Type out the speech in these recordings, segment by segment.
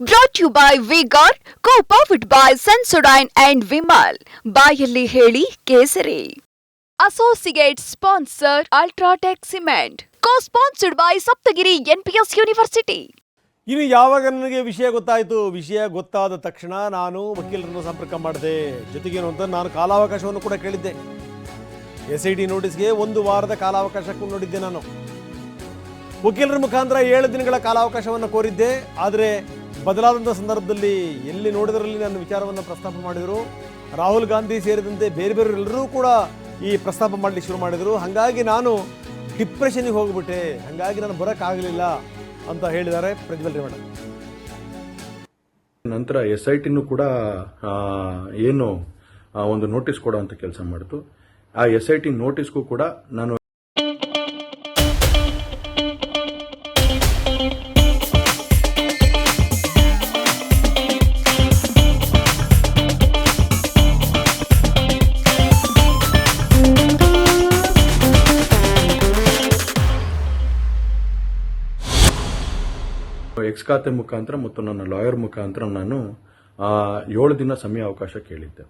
Brought you by vigour co powered by Sensodyne and Vimal ಬಾಯಲ್ಲಿ ಹೇಳಿ ಕೇಸರಿ. Associate sponsor UltraTech cement co sponsored by Saptagiri NPS university ಇನ್ನು ಯಾವಾಗ ನನಗೆ ವಿಷಯ ಗೊತ್ತಾಯಿತು? ವಿಷಯ ಗೊತ್ತಾದ ತಕ್ಷಣ ನಾನು ವಕೀಲರನ್ನು ಸಂಪರ್ಕ ಮಾಡಿದೆ. ಜೊತೆಗೇನು ಅಂತ ನಾನು ಕಾಲಾವಕಾಶವನ್ನು ಕೂಡ ಕೇಳಿದ್ದೆ. ಎಸ್ ಐ ಡಿ ನೋಟಿಸ್ಗೆ ಒಂದು ವಾರದ ಕಾಲಾವಕಾಶಕ್ಕೂ ನೋಡಿದ್ದೆ ನಾನು. ವಕೀಲರ ಮುಖಾಂತರ ಏಳು ದಿನಗಳ ಕಾಲಾವಕಾಶವನ್ನು ಕೋರಿದ್ದೆ. ಆದರೆ ಬದಲಾದಂಥ ಸಂದರ್ಭದಲ್ಲಿ ಎಲ್ಲಿ ನೋಡಿದರಲ್ಲಿ ನನ್ನ ವಿಚಾರವನ್ನು ಪ್ರಸ್ತಾಪ ಮಾಡಿದರು? ರಾಹುಲ್ ಗಾಂಧಿ ಸೇರಿದಂತೆ ಬೇರೆ ಬೇರೆಲ್ಲರೂ ಕೂಡ ಈ ಪ್ರಸ್ತಾಪ ಮಾಡಲಿಕ್ಕೆ ಶುರು ಮಾಡಿದರು. ಹಾಗಾಗಿ ನಾನು ಡಿಪ್ರೆಷನಿಗೆ ಹೋಗ್ಬಿಟ್ಟೆ. ಹಾಗಾಗಿ ನಾನು ಬರೋಕ್ಕಾಗಲಿಲ್ಲ ಅಂತ ಹೇಳಿದ್ದಾರೆ ಪ್ರಜ್ವಲ್ ರೇವಣ್ಣ. ನಂತರ ಎಸ್ ಐ ಟಿನೂ ಕೂಡ ಏನು ಒಂದು ನೋಟಿಸ್ ಕೊಡೋ ಅಂತ ಕೆಲಸ ಮಾಡಿತು. ಆ ಎಸ್ ಐ ಟಿ ನೋಟಿಸ್ಗೂ ಕೂಡ ನಾನು ಎಕ್ಸ್ ಖಾತೆ ಮುಖಾಂತರ ಮತ್ತು ನನ್ನ ಲಾಯರ್ ಮುಖಾಂತರ ನಾನು ಏಳು ದಿನ ಸಮಯ ಅವಕಾಶ ಕೇಳಿದ್ದೆ.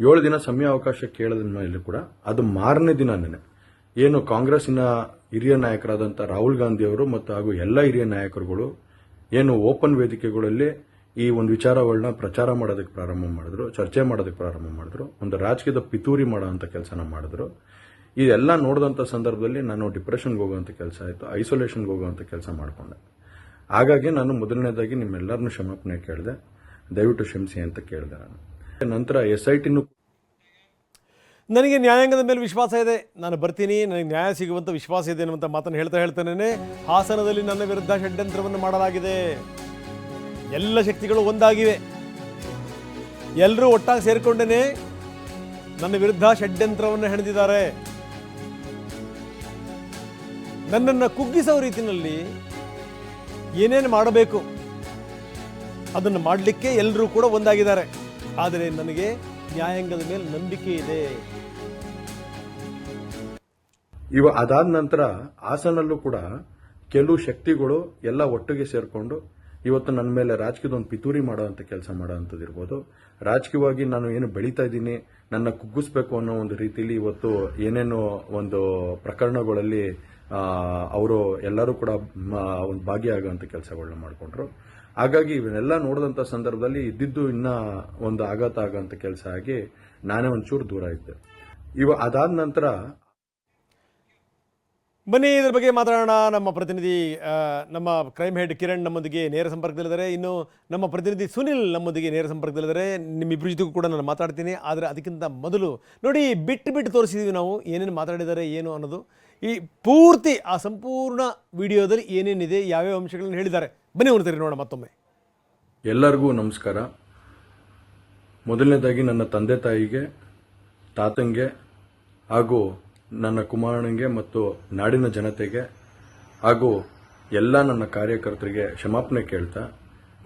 ಏಳು ದಿನ ಸಮಯ ಅವಕಾಶ ಕೇಳಿದ ಮೇಲೆ ಕೂಡ ಅದು ಮಾರನೇ ದಿನನೇ ಏನು ಕಾಂಗ್ರೆಸ್ಸಿನ ಹಿರಿಯ ನಾಯಕರಾದಂಥ ರಾಹುಲ್ ಗಾಂಧಿ ಅವರು ಮತ್ತು ಹಾಗೂ ಎಲ್ಲ ಹಿರಿಯ ನಾಯಕರುಗಳು ಏನು ಓಪನ್ ವೇದಿಕೆಗಳಲ್ಲಿ ಈ ಒಂದು ವಿಚಾರಗಳನ್ನ ಪ್ರಚಾರ ಮಾಡೋದಕ್ಕೆ ಪ್ರಾರಂಭ ಮಾಡಿದ್ರು, ಚರ್ಚೆ ಮಾಡೋದಕ್ಕೆ ಪ್ರಾರಂಭ ಮಾಡಿದ್ರು, ಒಂದು ರಾಜಕೀಯದ ಪಿತೂರಿ ಮಾಡೋ ಕೆಲಸನ ಮಾಡಿದ್ರು. ಇದೆಲ್ಲ ನೋಡಿದಂಥ ಸಂದರ್ಭದಲ್ಲಿ ನಾನು ಡಿಪ್ರೆಷನ್ಗೆ ಹೋಗುವಂಥ ಕೆಲಸ ಆಯಿತು ಐಸೋಲೇಷನ್ಗೆ ಹೋಗುವಂಥ ಕೆಲಸ ಮಾಡಿಕೊಂಡೆ. ಹಾಗಾಗಿ ನಾನು ಮೊದಲನೇದಾಗಿ ನಿಮ್ಮೆಲ್ಲರನ್ನು ಕ್ಷಮಾಪಣೆ ಕೇಳಿದೆ, ದಯವಿಟ್ಟು ಕ್ಷಮಿಸಿ ಅಂತ ಕೇಳಿದೆ ನಾನು. ನಂತರ ಎಸ್ ಐ ಟಿನೂ ನನಗೆ ನ್ಯಾಯಾಂಗದ ಮೇಲೆ ವಿಶ್ವಾಸ ಇದೆ. ನಾನು ಬರ್ತೀನಿ, ನನಗೆ ನ್ಯಾಯ ಸಿಗುವಂಥ ವಿಶ್ವಾಸ ಇದೆ ಅನ್ನುವಂಥ ಮಾತನ್ನು ಹೇಳ್ತಾ ಹೇಳ್ತೇನೆ ಹಾಸನದಲ್ಲಿ ನನ್ನ ವಿರುದ್ಧ ಷಡ್ಯಂತ್ರವನ್ನು ಮಾಡಲಾಗಿದೆ. ಎಲ್ಲ ಶಕ್ತಿಗಳು ಒಂದಾಗಿವೆ. ಎಲ್ಲರೂ ಒಟ್ಟಾಗಿ ಸೇರಿಕೊಂಡೇನೆ ನನ್ನ ವಿರುದ್ಧ ಷಡ್ಯಂತ್ರವನ್ನು ಹೆಣೆದಿದ್ದಾರೆ. ನನ್ನನ್ನು ಕುಗ್ಗಿಸೋ ರೀತಿಯಲ್ಲಿ ಏನೇನು ಮಾಡಬೇಕು? ಅದನ್ನು ಮಾಡಲಿಕ್ಕೆ ಎಲ್ಲರೂ ಕೂಡ ಒಂದಾಗಿದ್ದಾರೆ. ಆದರೆ ನನಗೆ ನ್ಯಾಯಾಂಗದ ಮೇಲೆ ನಂಬಿಕೆ ಇದೆ. ಇವ ಅದಾದ ನಂತರ ಹಾಸನಲ್ಲೂ ಕೂಡ ಕೆಲವು ಶಕ್ತಿಗಳು ಎಲ್ಲ ಒಟ್ಟಿಗೆ ಸೇರಿಕೊಂಡು ಇವತ್ತು ನನ್ನ ಮೇಲೆ ರಾಜಕೀಯದ ಒಂದು ಪಿತೂರಿ ಮಾಡುವಂತ ಕೆಲಸ ಮಾಡುವಂಥದ್ದು ಇರ್ಬೋದು. ರಾಜಕೀಯವಾಗಿ ನಾನು ಏನು ಬೆಳೀತಾ ಇದ್ದೀನಿ, ನನ್ನ ಕುಗ್ಗಿಸ್ಬೇಕು ಅನ್ನೋ ಒಂದು ರೀತಿಯಲ್ಲಿ ಇವತ್ತು ಏನೇನು ಒಂದು ಪ್ರಕರಣಗಳಲ್ಲಿ ಅವರು ಎಲ್ಲರೂ ಕೂಡ ಒಂದು ಭಾಗಿಯಾಗುವಂಥ ಕೆಲಸಗಳನ್ನ ಮಾಡಿಕೊಂಡ್ರು. ಹಾಗಾಗಿ ಇವನ್ನೆಲ್ಲ ನೋಡಿದಂಥ ಸಂದರ್ಭದಲ್ಲಿ ಇದ್ದಿದ್ದು ಇನ್ನ ಒಂದು ಆಘಾತ ಆಗೋಂಥ ಕೆಲಸ ಆಗಿ ನಾನೇ ಒಂಚೂರು ದೂರ ಇದ್ದೆ. ಇವ ಅದಾದ ನಂತರ ಬನ್ನಿ, ಇದ್ರ ಬಗ್ಗೆ ಮಾತಾಡೋಣ. ನಮ್ಮ ಪ್ರತಿನಿಧಿ ನಮ್ಮ ಕ್ರೈಮ್ ಹೆಡ್ ಕಿರಣ್ ನಮ್ಮೊಂದಿಗೆ ನೇರ ಸಂಪರ್ಕದಲ್ಲಿದ್ದಾರೆ. ಇನ್ನು ನಮ್ಮ ಪ್ರತಿನಿಧಿ ಸುನಿಲ್ ನಮ್ಮೊಂದಿಗೆ ನೇರ ಸಂಪರ್ಕದಲ್ಲಿದ್ದಾರೆ. ನಿಮ್ಮಿಬ್ಬರ ಜೊತೆಗೂ ಕೂಡ ನಾನು ಮಾತಾಡ್ತೀನಿ. ಆದರೆ ಅದಕ್ಕಿಂತ ಮೊದಲು ನೋಡಿ ಬಿಟ್ಟು ಬಿಟ್ಟು ತೋರಿಸಿದ್ದೀವಿ ನಾವು. ಏನೇನು ಮಾತಾಡಿದ್ದಾರೆ, ಏನು ಅನ್ನೋದು. ಈ ಪೂರ್ತಿ, ಆ ಸಂಪೂರ್ಣ ವಿಡಿಯೋದಲ್ಲಿ ಏನೇನಿದೆ, ಯಾವ್ಯಾವ ಅಂಶಗಳನ್ನು ಹೇಳಿದ್ದಾರೆ. ಬನ್ನಿ ನೋಡ್ತೀರಿ ನೋಡೋಣ ಮತ್ತೊಮ್ಮೆ. ಎಲ್ಲರಿಗೂ ನಮಸ್ಕಾರ. ಮೊದಲನೇದಾಗಿ ನನ್ನ ತಂದೆ ತಾಯಿಗೆ, ತಾತಂಗೆ ಹಾಗೂ ನನ್ನ ಕುಮಾರನಿಗೆ ಮತ್ತು ನಾಡಿನ ಜನತೆಗೆ ಹಾಗೂ ಎಲ್ಲ ನನ್ನ ಕಾರ್ಯಕರ್ತರಿಗೆ ಕ್ಷಮಾಪಣೆ ಕೇಳ್ತಾ,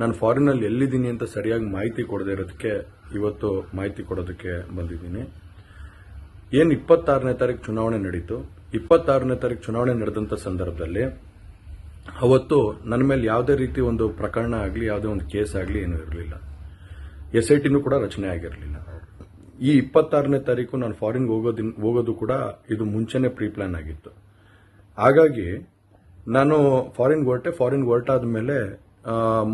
ನಾನು ಫಾರಿನಲ್ಲಿ ಎಲ್ಲಿದ್ದೀನಿ ಅಂತ ಸರಿಯಾಗಿ ಮಾಹಿತಿ ಕೊಡದೇ ಇರೋದಕ್ಕೆ ಇವತ್ತು ಮಾಹಿತಿ ಕೊಡೋದಕ್ಕೆ ಬಂದಿದ್ದೀನಿ. ಏನು ಇಪ್ಪತ್ತಾರನೇ ತಾರೀಕು ಚುನಾವಣೆ ನಡೀತು? ಇಪ್ಪತ್ತಾರನೇ ತಾರೀಕು ಚುನಾವಣೆ ನಡೆದಂಥ ಸಂದರ್ಭದಲ್ಲಿ ಅವತ್ತು ನನ್ನ ಮೇಲೆ ಯಾವುದೇ ರೀತಿ ಒಂದು ಪ್ರಕರಣ ಆಗಲಿ, ಯಾವುದೇ ಒಂದು ಕೇಸ್ ಆಗಲಿ ಏನೂ ಇರಲಿಲ್ಲ. ಎಸ್ ಐ ಟಿನೂ ಕೂಡ ರಚನೆ ಆಗಿರಲಿಲ್ಲ. ಈ ಇಪ್ಪತ್ತಾರನೇ ತಾರೀಕು ನಾನು ಫಾರಿನ್ ಹೋಗೋದಿನ್ ಹೋಗೋದು ಕೂಡ ಇದು ಮುಂಚೆನೆ ಪ್ರೀ ಪ್ಲಾನ್ ಆಗಿತ್ತು. ಹಾಗಾಗಿ ನಾನು ಫಾರಿನ್ ಹೊರಟೆ ಫಾರಿನ್ ಹೊರಟಾದ ಮೇಲೆ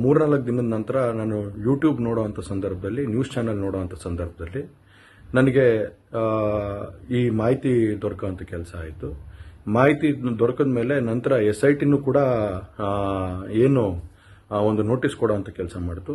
ಮೂರ್ನಾಲ್ಕು ದಿನದ ನಂತರ ನಾನು ಯೂಟ್ಯೂಬ್ ನೋಡೋವಂಥ ಸಂದರ್ಭದಲ್ಲಿ ನ್ಯೂಸ್ ಚಾನೆಲ್ ನೋಡೋವಂಥ ಸಂದರ್ಭದಲ್ಲಿ ನನಗೆ ಈ ಮಾಹಿತಿ ದೊರಕುವಂಥ ಕೆಲಸ ಆಯಿತು. ಮಾಹಿತಿ ದೊರಕಿದ ಮೇಲೆ ನಂತರ ಎಸ್ ಐ ಟಿನೂ ಕೂಡ ಏನು ಒಂದು ನೋಟಿಸ್ ಕೊಡೋವಂಥ ಕೆಲಸ ಮಾಡಿತು.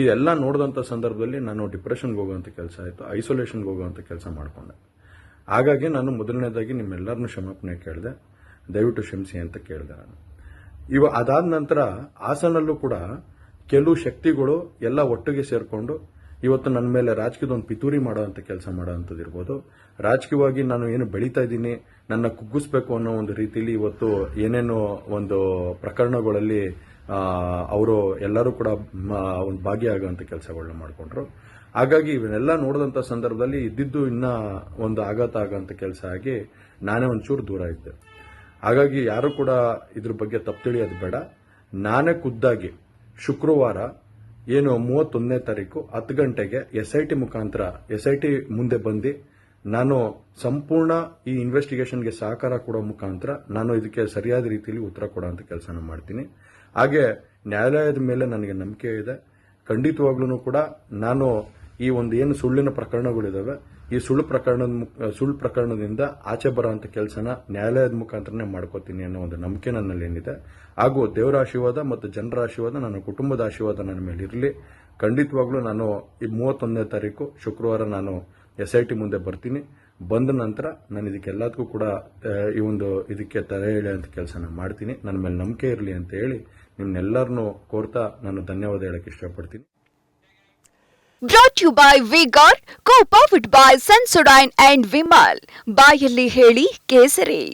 ಇದೆಲ್ಲ ನೋಡಿದಂಥ ಸಂದರ್ಭದಲ್ಲಿ ನಾನು ಡಿಪ್ರೆಷನ್ಗೆ ಹೋಗುವಂಥ ಕೆಲಸ ಆಯಿತು ಐಸೋಲೇಷನ್ಗೆ ಹೋಗುವಂಥ ಕೆಲಸ ಮಾಡಿಕೊಂಡೆ. ಹಾಗಾಗಿ ನಾನು ಮೊದಲನೇದಾಗಿ ನಿಮ್ಮೆಲ್ಲರನ್ನೂ ಕ್ಷಮಾಪಣೆ ಕೇಳಿದೆ, ದಯವಿಟ್ಟು ಕ್ಷಮಿಸಿ ಅಂತ ಕೇಳಿದೆ ನಾನು. ಇವ ಅದಾದ ನಂತರ ಹಾಸನಲ್ಲೂ ಕೂಡ ಕೆಲವು ಶಕ್ತಿಗಳು ಎಲ್ಲ ಒಟ್ಟಿಗೆ ಸೇರಿಕೊಂಡು ಇವತ್ತು ನನ್ನ ಮೇಲೆ ರಾಜಕೀಯದ ಒಂದು ಪಿತೂರಿ ಮಾಡುವಂಥ ಕೆಲಸ ಮಾಡೋವಂಥದ್ದು ಇರ್ಬೋದು. ರಾಜಕೀಯವಾಗಿ ನಾನು ಏನು ಬೆಳೀತಾ ಇದ್ದೀನಿ, ನನ್ನ ಕುಗ್ಗಿಸ್ಬೇಕು ಅನ್ನೋ ಒಂದು ರೀತಿಯಲ್ಲಿ ಇವತ್ತು ಏನೇನೋ ಒಂದು ಪ್ರಕರಣಗಳಲ್ಲಿ ಅವರು ಎಲ್ಲರೂ ಕೂಡ ಒಂದು ಭಾಗಿಯಾಗುವಂಥ ಕೆಲಸಗಳನ್ನ ಮಾಡಿಕೊಂಡ್ರು. ಹಾಗಾಗಿ ಇವನ್ನೆಲ್ಲ ನೋಡಿದಂಥ ಸಂದರ್ಭದಲ್ಲಿ ಇದ್ದಿದ್ದು ಇನ್ನ ಒಂದು ಆಘಾತ ಆಗೋಂಥ ಕೆಲಸ ಆಗಿ ನಾನೇ ಒಂಚೂರು ದೂರ ಇದ್ದೆ. ಹಾಗಾಗಿ ಯಾರು ಕೂಡ ಇದ್ರ ಬಗ್ಗೆ ತಪ್ಪು ತಿಳಿಯೋದು ಬೇಡ. ನಾನೇ ಖುದ್ದಾಗಿ ಶುಕ್ರವಾರ ಏನು ಮೂವತ್ತೊಂದನೇ ತಾರೀಕು ಹತ್ತು ಗಂಟೆಗೆ ಎಸ್ ಐ ಟಿ ಮುಖಾಂತರ ಎಸ್ ಐ ಟಿ ಮುಂದೆ ಬಂದು ನಾನು ಸಂಪೂರ್ಣ ಈ ಇನ್ವೆಸ್ಟಿಗೇಷನ್ಗೆ ಸಹಕಾರ ಕೊಡೋ ಮುಖಾಂತರ ನಾನು ಇದಕ್ಕೆ ಸರಿಯಾದ ರೀತಿಯಲ್ಲಿ ಉತ್ತರ ಕೊಡೋ ಅಂತ ಕೆಲಸನ ಮಾಡ್ತೀನಿ. ಹಾಗೆ ನ್ಯಾಯಾಲಯದ ಮೇಲೆ ನನಗೆ ನಂಬಿಕೆ ಇದೆ. ಖಂಡಿತವಾಗ್ಲೂ ಕೂಡ ನಾನು ಈ ಒಂದು ಏನು ಸುಳ್ಳಿನ ಪ್ರಕರಣಗಳಿದಾವೆ, ಈ ಸುಳ್ಳು ಪ್ರಕರಣದ ಸುಳ್ಳು ಪ್ರಕರಣದಿಂದ ಆಚೆ ಬರೋಂಥ ಕೆಲಸನ ನ್ಯಾಯಾಲಯದ ಮುಖಾಂತರನೇ ಮಾಡ್ಕೋತೀನಿ ಅನ್ನೋ ಒಂದು ನಂಬಿಕೆ ನನ್ನಲ್ಲಿ ಏನಿದೆ. ಹಾಗೂ ದೇವರ ಆಶೀರ್ವಾದ ಮತ್ತು ಜನರ ಆಶೀರ್ವಾದ, ನನ್ನ ಕುಟುಂಬದ ಆಶೀರ್ವಾದ ನನ್ನ ಮೇಲೆ ಇರಲಿ. ಖಂಡಿತವಾಗ್ಲೂ ನಾನು ಈ ಮೂವತ್ತೊಂದನೇ ತಾರೀಕು ಶುಕ್ರವಾರ ನಾನು ಎಸ್ ಐ ಟಿ ಮುಂದೆ ಬರ್ತೀನಿ. ಬಂದ ನಂತರ ನಾನು ಇದಕ್ಕೆಲ್ಲದಕ್ಕೂ ಕೂಡ ಈ ಒಂದು ಇದಕ್ಕೆ ತಲೆ ಎಳೆಯುವಂಥ ಕೆಲಸನ ಮಾಡ್ತೀನಿ. ನನ್ನ ಮೇಲೆ ನಂಬಿಕೆ ಇರಲಿ ಅಂತ ಹೇಳಿ ನಿಮ್ನೆಲ್ಲರನ್ನೂ ಕೋರ್ತಾ ನಾನು ಧನ್ಯವಾದ ಹೇಳಕ್ಕೆ ಇಷ್ಟಪಡ್ತೀನಿ. Brought you by vigour co powered by Sensodyne and Vimal ಬಾಯಲ್ಲಿ ಹೇಳಿ ಕೇಸರಿ.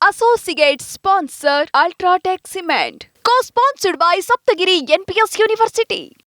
Associate sponsor UltraTech cement co sponsored by Saptagiri NPS university